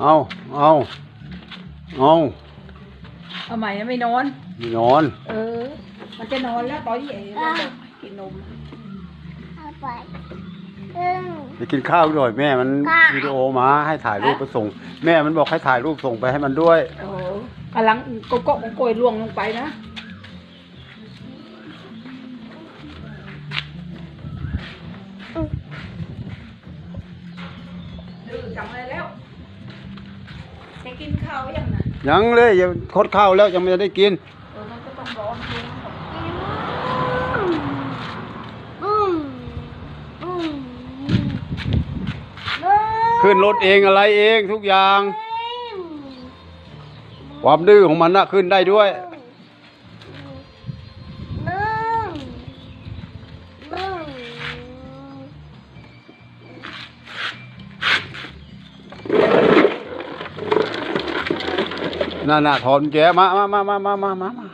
เอาเอาเอาเอาใหม่นะไม่นอน ไม่นอน เออ มันจะนอนแล้วตอนที่เอ๋มันจะกินนมเอาไปอืมไปกินข้าวด้วยแม่มันค่ะวิดีโอมาให้ถ่ายรูปไปส่ง แม่มันบอกให้ถ่ายรูปส่งไปให้มันด้วยโอ้โหกำลังโกโก้ของโกยล่วงลงไปนะ ดื้อจังเลยแล้วจะกินข้าวยังน่ะยังเลยยังคดข้าวแล้วยังไม่ได้กินเออมันก็ต้องร้อนดูอืมอืมขึ้นรถเองอะไรเองทุกอย่าง ความดื้อของมันนะขึ้นได้ด้วย น่าน่าถอนแกมามามามามามามา